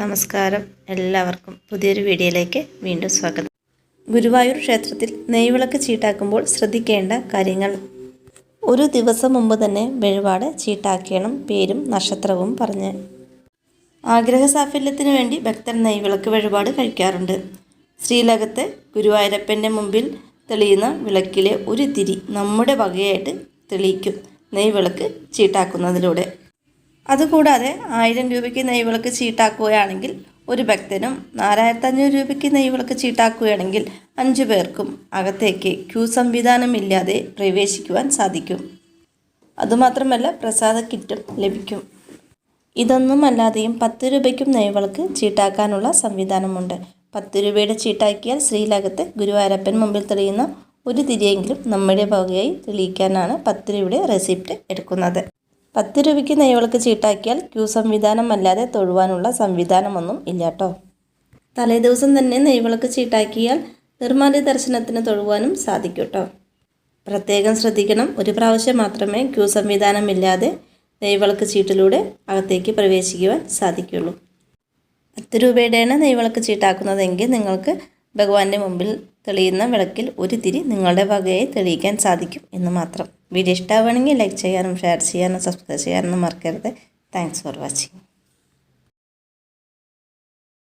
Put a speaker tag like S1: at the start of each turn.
S1: നമസ്കാരം. എല്ലാവർക്കും പുതിയൊരു വീഡിയോയിലേക്ക് വീണ്ടും സ്വാഗതം. ഗുരുവായൂർ ക്ഷേത്രത്തിൽ നെയ്വിളക്ക് ചീട്ടാക്കുമ്പോൾ ശ്രദ്ധിക്കേണ്ട കാര്യങ്ങൾ. ഒരു ദിവസം മുമ്പ് തന്നെ വഴിപാട് ചീട്ടാക്കണം പേരും നക്ഷത്രവും പറഞ്ഞ്. ആഗ്രഹ സാഫല്യത്തിന് വേണ്ടി ഭക്തർ നെയ്വിളക്ക് വഴിപാട് കഴിക്കാറുണ്ട്. ശ്രീലകത്ത് ഗുരുവായൂരപ്പന്റെ മുമ്പിൽ തെളിയുന്ന വിളക്കിലെ ഒരു തിരി നമ്മുടെ വകയായിട്ട് തെളിയിക്കും നെയ്വിളക്ക് ചീട്ടാക്കുന്നതിലൂടെ. അതുകൂടാതെ ആയിരം രൂപയ്ക്ക് നെയ്വിളക്ക് ചീട്ടാക്കുകയാണെങ്കിൽ ഒരു ഭക്തനും നാലായിരത്തഞ്ഞൂറ് രൂപയ്ക്ക് നെയ്വിളക്ക് ചീട്ടാക്കുകയാണെങ്കിൽ അഞ്ചു പേർക്കും അകത്തേക്ക് ക്യൂ സംവിധാനമില്ലാതെ പ്രവേശിക്കുവാൻ സാധിക്കും. അതുമാത്രമല്ല പ്രസാദ കിറ്റും ലഭിക്കും. ഇതൊന്നും അല്ലാതെയും പത്ത് രൂപയ്ക്കും നെയ്വിളക്ക് ചീട്ടാക്കാനുള്ള സംവിധാനമുണ്ട്. പത്ത് രൂപയുടെ ചീട്ടാക്കിയാൽ ശ്രീലകത്ത് ഗുരുവായൂരപ്പൻ മുമ്പിൽ തെളിയുന്ന ഒരു തിരിയെങ്കിലും നമ്മുടെ വകയായി തെളിയിക്കാനാണ് പത്ത് രൂപയുടെ റെസിപ്റ്റ് എടുക്കുന്നത്. പത്ത് രൂപയ്ക്ക് നെയ്വിളക്ക് ചീട്ടാക്കിയാൽ ക്യൂ സംവിധാനം അല്ലാതെ തൊഴുവാനുള്ള സംവിധാനമൊന്നും ഇല്ല കേട്ടോ തലേദിവസം തന്നെ നെയ്വിളക്ക് ചീട്ടാക്കിയാൽ നിർമ്മാല്യ ദർശനത്തിന് തൊഴുവാനും സാധിക്കും കേട്ടോ പ്രത്യേകം ശ്രദ്ധിക്കണം ഒരു പ്രാവശ്യം മാത്രമേ ക്യൂ സംവിധാനമില്ലാതെ നെയ്വിളക്ക് ചീട്ടിലൂടെ അകത്തേക്ക് പ്രവേശിക്കുവാൻ സാധിക്കുള്ളൂ. പത്ത് രൂപയുടെയാണ് നെയ്വിളക്ക് ചീട്ടാക്കുന്നതെങ്കിൽ നിങ്ങൾക്ക് ഭഗവാന്റെ മുമ്പിൽ തെളിയുന്ന വിളക്കിൽ ഒരു തിരി നിങ്ങളുടെ വകയായി തെളിയിക്കാൻ സാധിക്കും എന്ന് മാത്രം. വീഡിയോ ഇഷ്ടമാവുകയാണെങ്കിൽ ലൈക്ക് ചെയ്യാനും ഷെയർ ചെയ്യാനും സബ്സ്ക്രൈബ് ചെയ്യാനും മറക്കരുത്. Thanks for watching